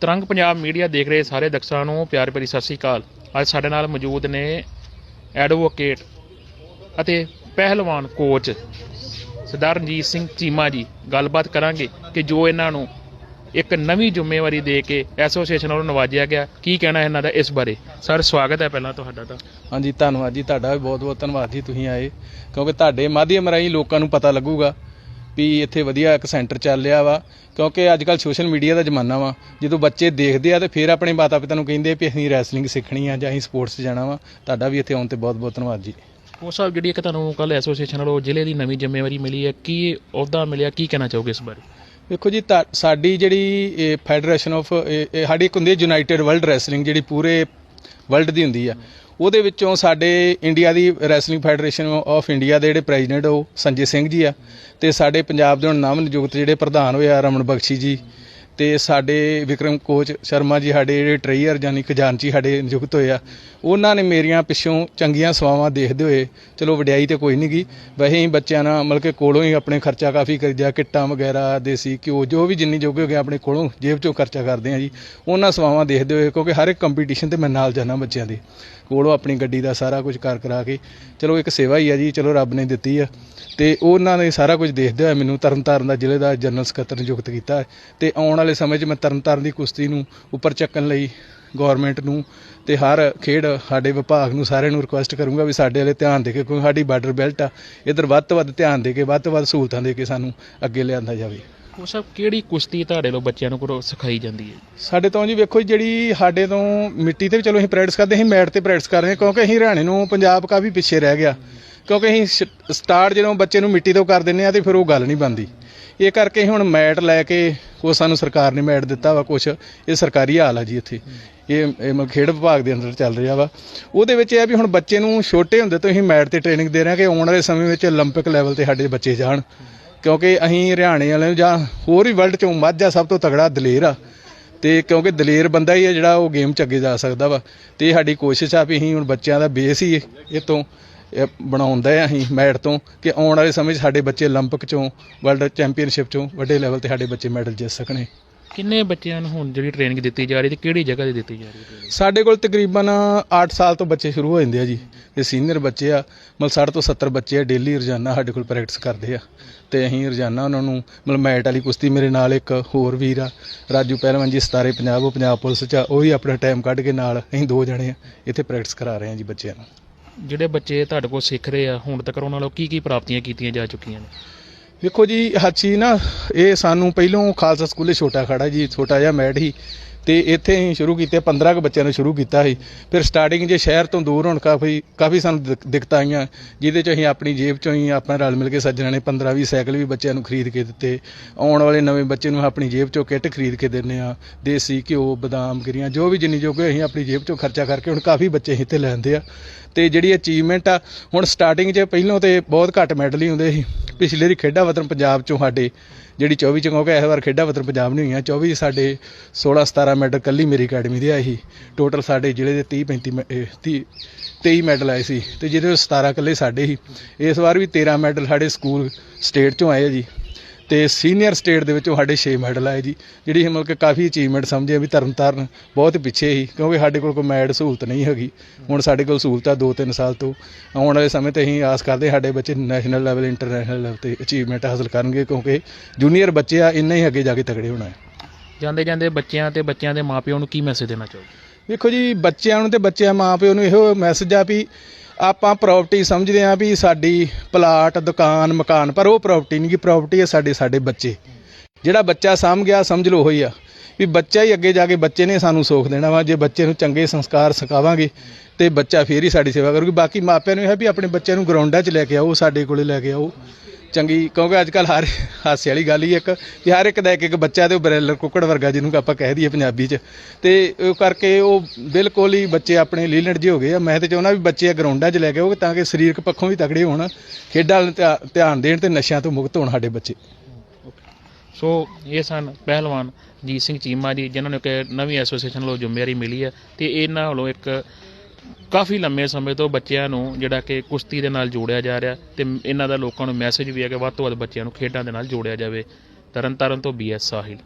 ਤਰੰਗ Punjab media ਦੇਖ ਰਹੇ ਸਾਰੇ ਦਰਸ਼ਕਾਂ ਨੂੰ, ਪਿਆਰ ਭਰੀ ਸਤਿ ਸ੍ਰੀ ਅਕਾਲ। ਅੱਜ ਸਾਡੇ ਨਾਲ ਮੌਜੂਦ ਨੇ ਐਡਵੋਕੇਟ ਅਤੇ ਪਹਿਲਵਾਨ ਕੋਚ ਸਰਦਾਰ ਰਣਜੀਤ ਸਿੰਘ ਚੀਮਾ ਜੀ। ਗੱਲਬਾਤ ਕਰਾਂਗੇ ਕਿ ਜੋ ਇਹਨਾਂ ਨੂੰ ਇੱਕ ਨਵੀਂ ਜ਼ਿੰਮੇਵਾਰੀ ਦੇ ਕੇ ਐਸੋਸੀਏਸ਼ਨ ਵੱਲੋਂ ਨਵਾਜਿਆ ਗਿਆ, ਕੀ ਕਹਿਣਾ ਇਹਨਾਂ ਦਾ ਇਸ ਬਾਰੇ? ਸਰ, ਸਵਾਗਤ ਹੈ ਪਹਿਲਾਂ ਤੁਹਾਡਾ ਤਾਂ। ਹਾਂਜੀ, ਧੰਨਵਾਦ ਜੀ, ਤੁਹਾਡਾ ਵੀ ਬਹੁਤ ਬਹੁਤ ਧੰਨਵਾਦ ਜੀ, ਤੁਸੀਂ ਆਏ। ਕਿਉਂਕਿ ਤੁਹਾਡੇ ਮਾਧਿਅਮ ਰਾਹੀਂ ਲੋਕਾਂ ਨੂੰ ਪਤਾ ਲੱਗੂਗਾ ਵੀ ਇੱਥੇ ਵਧੀਆ ਇੱਕ ਸੈਂਟਰ ਚੱਲ ਰਿਹਾ ਵਾ ਕਿਉਂਕਿ ਅੱਜ ਕੱਲ ਸੋਸ਼ਲ ਮੀਡੀਆ ਦਾ ਜ਼ਮਾਨਾ ਵਾ। ਜਦੋਂ ਬੱਚੇ ਦੇਖਦੇ ਆ ਤੇ ਫਿਰ ਆਪਣੇ ਮਾਤਾ ਪਿਤਾ ਨੂੰ ਕਹਿੰਦੇ ਵੀ ਅਸੀਂ ਰੈਸਲਿੰਗ ਸਿੱਖਣੀ ਆ ਜਾਂ ਅਸੀਂ ਸਪੋਰਟਸ 'ਚ ਜਾਣਾ ਵਾ। ਤੁਹਾਡਾ ਵੀ ਇੱਥੇ ਆਉਣ ਤੇ ਬਹੁਤ ਬਹੁਤ ਧੰਨਵਾਦ ਜੀ। ਉਹ ਸਾਹਿਬ ਜਿਹੜੀ ਇੱਕ ਤੁਹਾਨੂੰ ਕੱਲ ਐਸੋਸੀਏਸ਼ਨ ਵੱਲੋਂ ਜ਼ਿਲ੍ਹੇ ਦੀ ਨਵੀਂ ਜ਼ਿੰਮੇਵਾਰੀ ਮਿਲੀ ਹੈ ਕੀ ਅਹੁਦਾ ਮਿਲਿਆ ਕੀ ਕਹਿਣਾ ਚਾਹੋਗੇ ਇਸ ਬਾਰੇ? ਵੇਖੋ ਜੀ ਸਾਡੀ ਜਿਹੜੀ ਫੈਡਰੇਸ਼ਨ ਆਫ ਸਾਡੀ ਇੱਕ ਹੁੰਦੀ ਹੈ ਯੂਨਾਈਟਿਡ ਵਰਲਡ ਰੈਸਲਿੰਗ ਜਿਹੜੀ ਪੂਰੇ ਵਰਲਡ ਦੀ ਹੁੰਦੀ ਆ। ਉਹਦੇ ਵਿੱਚੋਂ ਸਾਡੇ ਇੰਡੀਆ ਦੀ ਰੈਸਲਿੰਗ ਫੈਡਰੇਸ਼ਨ ਆਫ ਇੰਡੀਆ ਦੇ ਜਿਹੜੇ ਪ੍ਰੈਜ਼ੀਡੈਂਟ ਉਹ ਸੰਜੇ ਸਿੰਘ ਜੀ ਆ। ਤੇ ਸਾਡੇ ਪੰਜਾਬ ਦੇ ਹੁਣ ਨਾਮ ਨਿਯੁਕਤ ਜਿਹੜੇ ਪ੍ਰਧਾਨ ਹੋਏ ਆ, ਰਮਨ ਬਖਸ਼ੀ ਜੀ ਤੇ ਸਾਡੇ ਵਿਕਰਮ ਕੋਚ ਸ਼ਰਮਾ ਜੀ, ਸਾਡੇ ਜਿਹੜੇ ਟ੍ਰੇਨਰ ਜਾਨੀ ਖਜ਼ਾਨਚੀ ਸਾਡੇ ਨਿਯੁਕਤ ਹੋਏ ਆ, ਉਹਨਾਂ ਨੇ ਮੇਰੀਆਂ ਪਿੱਛੋਂ ਚੰਗੀਆਂ ਸੇਵਾਵਾਂ ਦੇਖਦੇ ਹੋਏ, ਚਲੋ ਵਡਿਆਈ ਤੇ ਕੋਈ ਨਹੀਂ ਗਈ ਵੈਸੇ ਹੀ ਬੱਚਿਆਂ ਨਾਲ ਮਤਲਬ ਕਿ ਕੋਲੋਂ ਹੀ ਆਪਣੇ ਖਰਚਾ ਕਾਫੀ ਕਰੀਦਾ ਕਿੱਟਾਂ ਵਗੈਰਾ, ਦੇਸੀ ਘਿਓ, ਜੋ ਵੀ ਜਿੰਨੀ ਜੋਗੇ ਹੋ ਗਏ ਆਪਣੇ ਕੋਲੋਂ ਜੇਬ ਚੋਂ ਖਰਚਾ ਕਰਦੇ ਆ ਜੀ, ਉਹਨਾਂ ਸੇਵਾਵਾਂ ਦੇਖਦੇ ਹੋਏ, ਕਿਉਂਕਿ ਹਰ ਇੱਕ ਕੰਪੀਟੀਸ਼ਨ ਤੇ ਮੈਂ ਨਾਲ ਜਾਣਾ ਬੱਚਿਆਂ ਦੇ। ਕੋਲੋਂ ਆਪਣੀ ਗੱਡੀ ਦਾ ਸਾਰਾ ਕੁਝ ਕਰ ਕਰਾ ਕੇ, ਚਲੋ ਇੱਕ ਸੇਵਾ ਹੀ ਆ ਜੀ, ਚਲੋ ਰੱਬ ਨੇ ਦਿੱਤੀ ਆ। ਤੇ ਉਹਨਾਂ ਨੇ ਸਾਰਾ ਕੁਝ ਦੇਖਦੇ ਹੋਏ ਮੈਨੂੰ ਤਰਨਤਾਰਨ ਦਾ ਜ਼ਿਲ੍ਹੇ ਦਾ ਜਨਰਲ ਸਕੱਤਰ ਨਿਯੁਕਤ ਕੀਤਾ ਹੈ। ਤੇ ਆਉਣ ਵਾਲੇ ਸਮੇਂ 'ਚ ਮੈਂ ਤਰਨਤਾਰਨ ਦੀ ਕੁਸ਼ਤੀ ਨੂੰ ਉੱਪਰ ਚੱਕਣ ਲਈ ਗਵਰਨਮੈਂਟ ਨੂੰ ਤੇ ਹਰ ਖੇਡ ਸਾਡੇ ਵਿਭਾਗ ਨੂੰ ਸਾਰਿਆਂ ਨੂੰ ਰਿਕੁਐਸਟ ਕਰੂੰਗਾ ਵੀ ਸਾਡੇ ਵਾਲੇ ਧਿਆਨ ਦੇ ਕੇ, ਕਿਉਂਕਿ ਸਾਡੀ ਬਾਰਡਰ ਬੈਲਟ ਆ, ਇਧਰ ਵੱਧ ਤੋਂ ਵੱਧ ਧਿਆਨ ਦੇ ਕੇ, ਵੱਧ ਤੋਂ ਵੱਧ ਸਹੂਲਤਾਂ ਦੇ ਕੇ ਸਾਨੂੰ ਅੱਗੇ ਲਿਆਂਦਾ ਜਾਵੇ। ਉਹ ਸਾਹਿਬ ਕਿਹੜੀ ਕੁਸ਼ਤੀ ਤੁਹਾਡੇ ਲੋ ਬੱਚਿਆਂ ਨੂੰ ਕਰੋ ਸਿਖਾਈ ਜਾਂਦੀ ਹੈ ਸਾਡੇ ਤੋਂ ਜੀ ਵੇਖੋ ਜੀ ਜਿਹੜੀ ਸਾਡੇ ਤੋਂ ਮਿੱਟੀ ਤੇ ਵੀ ਚਲੋ ਅਸੀਂ ਪ੍ਰੈਕਟਿਸ ਕਰਦੇ ਅਸੀਂ ਮੈਟ ਤੇ ਪ੍ਰੈਕਟਿਸ ਕਰ ਰਹੇ ਹਾਂ ਕਿਉਂਕਿ ਅਸੀਂ ਹਰਿਆਣੇ ਨੂੰ ਪੰਜਾਬ ਕਾਫੀ ਪਿੱਛੇ ਰਹਿ ਗਿਆ ਕਿਉਂਕਿ ਅਸੀਂ ਸਟਾਰਟ ਜਦੋਂ ਬੱਚੇ ਨੂੰ ਮਿੱਟੀ ਤੋਂ ਕਰ ਦਿੰਨੇ ਆ ਤੇ ਫਿਰ ਉਹ ਗੱਲ ਨਹੀਂ ਬਣਦੀ ਇਹ ਕਰਕੇ ਅਸੀਂ ਹੁਣ ਮੈਟ ਲੈ ਕੇ ਉਹ ਸਾਨੂੰ ਸਰਕਾਰ ਨੇ ਮੈਟ ਦਿੱਤਾ ਵਾ ਕੁਛ ਇਹ ਸਰਕਾਰੀ ਹਾਲ ਆ ਜੀ ਇੱਥੇ ਇਹ ਇਹ ਮ- ਖੇਡ ਵਿਭਾਗ ਦੇ ਅੰਦਰ ਚੱਲ ਰਿਹਾ ਵਾ ਉਹਦੇ ਵਿੱਚ ਇਹ ਆ ਵੀ ਹੁਣ ਬੱਚੇ ਨੂੰ ਛੋਟੇ ਹੁੰਦੇ ਤੋਂ ਅਸੀਂ ਮੈਟ ਤੇ ਟ੍ਰੇਨਿੰਗ ਦੇ ਰਹੇ ਹਾਂ ਕਿ ਆਉਣ ਵਾਲੇ ਸਮੇਂ ਵਿੱਚ 올림픽 ਲੈਵਲ ਤੇ ਸਾਡੇ ਬੱਚੇ ਜਾਣ ਕਿਉਂਕਿ ਅਸੀਂ ਹਰਿਆਣੇ ਵਾਲੇ ਨੂੰ ਜਾਂ ਹੋਰ ਵੀ ਵਰਲਡ ਚੋਂ ਮਾਝਾ ਸਭ ਤੋਂ ਤਗੜਾ ਦਲੇਰ ਆ ਤੇ ਕਿਉਂਕਿ ਦਲੇਰ ਬੰਦਾ ਹੀ ਹੈ ਜਿਹੜਾ ਉਹ ਗੇਮ 'ਚ ਅੱਗੇ ਜਾ ਸਕਦਾ ਵਾ ਤੇ ਇਹ ਸਾਡੀ ਕੋਸ਼ਿਸ਼ ਆ ਵੀ ਅਸੀਂ ਹੁਣ ਬੱਚਿਆਂ ਦਾ ਬੇਸ ਹੀ ਇਹ ਤੋਂ ਇਹ ਬਣਾਉਂਦਾ ਹੈ ਅਸੀਂ ਮੈਟ ਤੋਂ ਕਿ ਆਉਣ ਵਾਲੇ ਸਮੇਂ 'ਚ ਸਾਡੇ ਬੱਚੇ 올림픽 ਚੋਂ ਵਰਲਡ ਚੈਂਪੀਅਨਸ਼ਿਪ ਚੋਂ ਵੱਡੇ ਲੈਵਲ ਤੇ ਸਾਡੇ ਬੱਚੇ ਮੈਡਲ ਜਿੱਤ ਸਕਣੇ ਕਿੰਨੇ ਬੱਚਿਆਂ ਨੂੰ ਹੁਣ ਜਿਹੜੀ ਟ੍ਰੇਨਿੰਗ ਦਿੱਤੀ ਜਾ ਰਹੀ ਤੇ ਕਿਹੜੀ ਜਗ੍ਹਾ ਤੇ ਦਿੱਤੀ ਜਾ ਰਹੀ ਹੈ training? ਸਾਡੇ ਕੋਲ ਤਕਰੀਬਨ 8 ਸਾਲ ਤੋਂ ਬੱਚੇ ਸ਼ੁਰੂ ਹੋ ਜਾਂਦੇ ਆ ਜੀ। ਤੇ ਸੀਨੀਅਰ ਬੱਚੇ ਆ। ਮਤਲਬ 60 ਤੋਂ 70 ਬੱਚੇ ਆ। ਡੇਲੀ ਰੋਜ਼ਾਨਾ ਸਾਡੇ ਕੋਲ ਪ੍ਰੈਕਟਿਸ ਕਰਦੇ ਆ। ਤੇ ਅਸੀਂ ਰੋਜ਼ਾਨਾ ਉਹਨਾਂ ਨੂੰ ਮਤਲਬ ਮੈਟ ਵਾਲੀ ਕੁਸ਼ਤੀ ਮੇਰੇ ਨਾਲ ਇੱਕ ਹੋਰ ਵੀਰ ਆ ਰਾਜੂ ਪਹਿਲਵਾਨ ਜੀ ਸਤਾਰੇ ਪੰਜਾਬ ਉਹ ਪੰਜਾਬ ਪੁਲਿਸ ਚ ਆ। ਉਹ ਵੀ ਆਪਣਾ ਟਾਈਮ ਕੱਢ ਕੇ ਨਾਲ ਅਸੀਂ ਦੋ ਜਣੇ ਆ। ਇੱਥੇ ਪ੍ਰੈਕਟਿਸ ਕਰਾ ਰਹੇ ਆ ਜੀ ਬੱਚਿਆਂ ਨੂੰ। ਜਿਹੜੇ ਬੱਚੇ ਤੁਹਾਡੇ ਕੋਲ ਸਿੱਖ ਰਹੇ ਆ ਹੁਣ ਤੱਕ ਉਹਨਾਂ ਨਾਲ ਕੀ ਕੀ ਪ੍ਰਾਪਤੀਆਂ ਕੀਤੀਆਂ ਜਾ ਚੁੱਕੀਆਂ ਨੇ? ਵੇਖੋ ਜੀ ਹੱਚੀ ਨਾ, ਇਹ ਸਾਨੂੰ ਪਹਿਲੋਂ ਖਾਲਸਾ ਸਕੂਲੇ ਛੋਟਾ ਖੜਾ ਜੀ, ਛੋਟਾ ਜਿਹਾ ਮੈਟ ਹੀ ਤੇ ਇੱਥੇ ਅਸੀਂ ਸ਼ੁਰੂ ਕੀਤੇ 15 ਕੁ ਬੱਚਿਆਂ ਨੂੰ ਸ਼ੁਰੂ ਕੀਤਾ ਸੀ। ਫਿਰ ਸਟਾਰਟਿੰਗ ਜੇ ਸ਼ਹਿਰ ਤੋਂ ਦੂਰ ਹੋਣ ਕਾਫੀ ਕਾਫੀ ਸਾਨੂੰ ਦਿੱਕ- ਦਿੱਕਤਾਂ ਆਈਆਂ। ਜਿਹਦੇ ਚ ਅਸੀਂ ਆਪਣੀ ਜੇਬ ਚੋਂ ਹੀ ਆਪਣਾ ਰਲ ਮਿਲ ਕੇ ਸੱਜਣਾ ਨੇ 15 20 ਸਾਈਕਲ ਵੀ ਬੱਚਿਆਂ ਨੂੰ ਖਰੀਦ ਕੇ ਦਿੱਤੇ। ਆਉਣ ਵਾਲੇ ਨਵੇਂ ਬੱਚੇ ਨੂੰ ਆਪਣੀ ਜੇਬ ਚੋਂ ਕਿੱਟ ਖਰੀਦ ਕੇ ਦਿੰਨੇ ਆ ਦੇਸੀ ਘਿਓ, ਬਦਾਮ, ਗਿਰੀਆਂ, ਜੋ ਵੀ ਜਿੰਨੀ ਜੋਗੇ ਅਸੀਂ ਆਪਣੀ ਜੇਬ ਚੋਂ ਖਰਚਾ ਕਰਕੇ ਹੁਣ ਕਾਫੀ ਬੱਚੇ ਅਸੀਂ ਇੱਥੇ ਲੈਂਦੇ ਆ ਤੇ ਜਿਹੜੀ ਅਚੀਵਮੈਂਟ ਆ, ਹੁਣ ਸਟਾਰਟਿੰਗ 'ਚ ਪਹਿਲੋਂ ਤੇ ਬਹੁਤ ਘੱਟ ਮੈਡਲ ਹੀ ਹੁੰਦੇ ਸੀ। ਪਿਛਲੇ ਦੀ ਖੇਡਾਂ ਵਤਨ ਪੰਜਾਬ ਚੋਂ ਸਾਡੇ। ਜਿਹੜੀ 24 ਚ ਕਿਉਂਕਿ ਇਸ ਵਾਰ ਖੇਡਾਂ ਵਤਨ ਪੰਜਾਬ ਨਹੀਂ ਹੋਈਆਂ। 24 ਸਾਡੇ 16 17 ਮੈਡਲ ਕੱਲੀ ਮੇਰੀ ਅਕੈਡਮੀ ਦੇ ਆਏ ਸੀ। ਟੋਟਲ ਸਾਡੇ ਜ਼ਿਲ੍ਹੇ ਦੇ 30 35 ਮੈ- ਇਹ 30 23 ਮੈਡਲ ਆਏ ਸੀ ਤੇ ਜਿਹਦੇ ਵਿੱਚ 17 ਕੱਲੇ ਸਾਡੇ ਸੀ। ਇਸ ਵਾਰ ਵੀ 13 ਮੈਡਲ ਸਾਡੇ ਸਕੂਲ ਸਟੇਟ ਚੋਂ ਆਏ ਜੀ। ਤੇ ਸੀਨੀਅਰ ਸਟੇਟ ਦੇ ਵਿੱਚੋਂ ਸਾਡੇ 6 ਮੈਡਲ ਆਏ ਜੀ ਜਿਹੜੀ ਅਸੀਂ ਮਤਲਬ ਕਿ ਕਾਫੀ ਅਚੀਵਮੈਂਟ ਸਮਝੇ ਵੀ ਤਰਨਤਾਰਨ ਬਹੁਤ ਪਿੱਛੇ ਸੀ ਕਿਉਂਕਿ ਸਾਡੇ ਕੋਲ ਕੋਈ ਮੈਡ ਸਹੂਲਤ ਨਹੀਂ ਹੈਗੀ। ਹੁਣ ਸਾਡੇ ਕੋਲ ਸਹੂਲਤ ਆ 2-3 ਸਾਲ ਤੋਂ ਆਉਣ ਵਾਲੇ ਸਮੇਂ ਤੇ ਅਸੀਂ ਆਸ ਕਰਦੇ ਸਾਡੇ ਬੱਚੇ ਨੈਸ਼ਨਲ ਲੈਵਲ ਇੰਟਰਨੈਸ਼ਨਲ ਲੈਵਲ ਤੇ ਅਚੀਵਮੈਂਟ ਹਾਸਲ ਕਰਨਗੇ ਕਿਉਂਕਿ ਜੂਨੀਅਰ ਬੱਚੇ ਆ ਇੰਨਾ ਹੀ ਅੱਗੇ ਜਾ ਕੇ ਤਗੜੇ ਹੋਣਾ ਹੈ। ਜਾਂਦੇ ਜਾਂਦੇ ਬੱਚਿਆਂ ਤੇ ਬੱਚਿਆਂ ਦੇ ਮਾਪਿਆਂ ਨੂੰ ਕੀ ਮੈਸੇਜ ਦੇਣਾ ਚਾਹੋਗੇ? ਵੇਖੋ ਜੀ ਬੱਚਿਆਂ ਨੂੰ ਤੇ ਬੱਚਿਆਂ ਮਾਂ ਪਿਓ ਨੂੰ ਇਹੋ ਮੈਸੇਜ ਆ ਵੀ ਆਪਾਂ ਪ੍ਰਾਪਰਟੀ ਸਮਝਦੇ ਆ ਵੀ ਸਾਡੀ ਪਲਾਟ ਦੁਕਾਨ, ਮਕਾਨ, ਪਰ ਉਹ ਪ੍ਰਾਪਰਟੀ ਨਹੀਂ ਕਿ ਪ੍ਰਾਪਰਟੀ ਹੈ ਸਾਡੇ ਸਾਡੇ ਬੱਚੇ। ਜਿਹੜਾ ਬੱਚਾ ਸਾਂਭ ਗਿਆ, ਸਮਝ ਲਓ ਉਹੀ ਆ। ਵੀ ਬੱਚਾ ਹੀ ਅੱਗੇ ਜਾ ਕੇ ਬੱਚੇ ਨੇ ਸਾਨੂੰ ਸੋਖ ਦੇਣਾ ਵਾ, ਜੇ ਬੱਚੇ ਨੂੰ ਚੰਗੇ ਸੰਸਕਾਰ ਸਿਖਾਵਾਂਗੇ, ਤੇ ਬੱਚਾ ਫੇਰ ਹੀ ਸਾਡੀ ਸੇਵਾ ਕਰੂਗਾ। ਬਾਕੀ ਮਾਪਿਆਂ ਨੂੰ ਇਹ ਹੈ ਵੀ ਆਪਣੇ ਬੱਚਿਆਂ ਨੂੰ ਗਰਾਊਂਡਾਂ 'ਚ ਲੈ ਕੇ ਆਓ, ਸਾਡੇ ਕੋਲੇ ਲੈ ਕੇ ਆਓ। ਚੰਗੀ, ਕਿਉਂਕਿ ਅੱਜ ਕੱਲ ਹਰ ਹਾਸੇ ਵਾਲੀ ਗੱਲ ਹੀ ਇੱਕ ਕਿ ਹਰ ਇੱਕ ਦਾ ਇੱਕ ਇੱਕ ਬੱਚਾ ਤੇ ਉਹ ਬਰੇਲਰ ਕੁੱਕੜ ਵਰਗਾ ਜਿਹਨੂੰ ਆਪਾਂ ਕਹਿ ਦਈਏ ਪੰਜਾਬੀ 'ਚ। ਤੇ ਉਹ ਕਰਕੇ ਉਹ ਬਿਲਕੁਲ ਹੀ ਬੱਚੇ ਆਪਣੇ ਲੀਲੜ ਜਿਹੇ ਹੋ ਗਏ ਆ। ਮੈਂ ਤੇ ਚਾਹੁੰਦਾ ਵੀ ਬੱਚੇ ਗਰਾਊਂਡਾਂ 'ਚ ਲੈ ਕੇ ਆਓ ਤਾਂ ਕਿ ਸਰੀਰਕ ਪੱਖੋਂ ਵੀ ਤਕੜੇ ਹੋਣ, ਖੇਡਾਂ ਵੱਲ ਧਿਆਨ ਦੇਣ ਤੇ ਨਸ਼ਿਆਂ ਤੋਂ ਮੁਕਤ ਹੋਣ ਸਾਡੇ ਬੱਚੇ। ਸੋ ਇਹ ਸਨ ਪਹਿਲਵਾਨ ਜੀਤ ਸਿੰਘ ਚੀਮਾ ਜੀ, ਜਿਨ੍ਹਾਂ ਨੂੰ ਇੱਕ ਨਵੀਂ ਐਸੋਸੀਏਸ਼ਨ ਵੱਲੋਂ ਜ਼ਿੰਮੇਵਾਰੀ ਮਿਲੀ ਹੈ। ਤੇ ਇਹਨਾਂ ਵੱਲੋਂ ਇੱਕ ਕਾਫੀ ਲੰਮੇ ਸਮੇਂ ਤੋਂ ਬੱਚਿਆਂ ਨੂੰ ਜਿਹੜਾ ਕਿ ਕੁਸ਼ਤੀ ਦੇ ਨਾਲ ਜੋੜਿਆ ਜਾ ਰਿਹਾ ਤੇ ਇਹਨਾਂ ਦਾ ਲੋਕਾਂ ਨੂੰ ਮੈਸੇਜ ਵੀ ਹੈ ਕਿ ਵੱਧ ਤੋਂ ਵੱਧ ਬੱਚਿਆਂ ਨੂੰ ਖੇਡਾਂ ਦੇ ਨਾਲ ਜੋੜਿਆ ਜਾਵੇ। ਤਰਨਤਾਰਨ ਤੋਂ ਬੀਐਸ ਸਾਹਿਲ।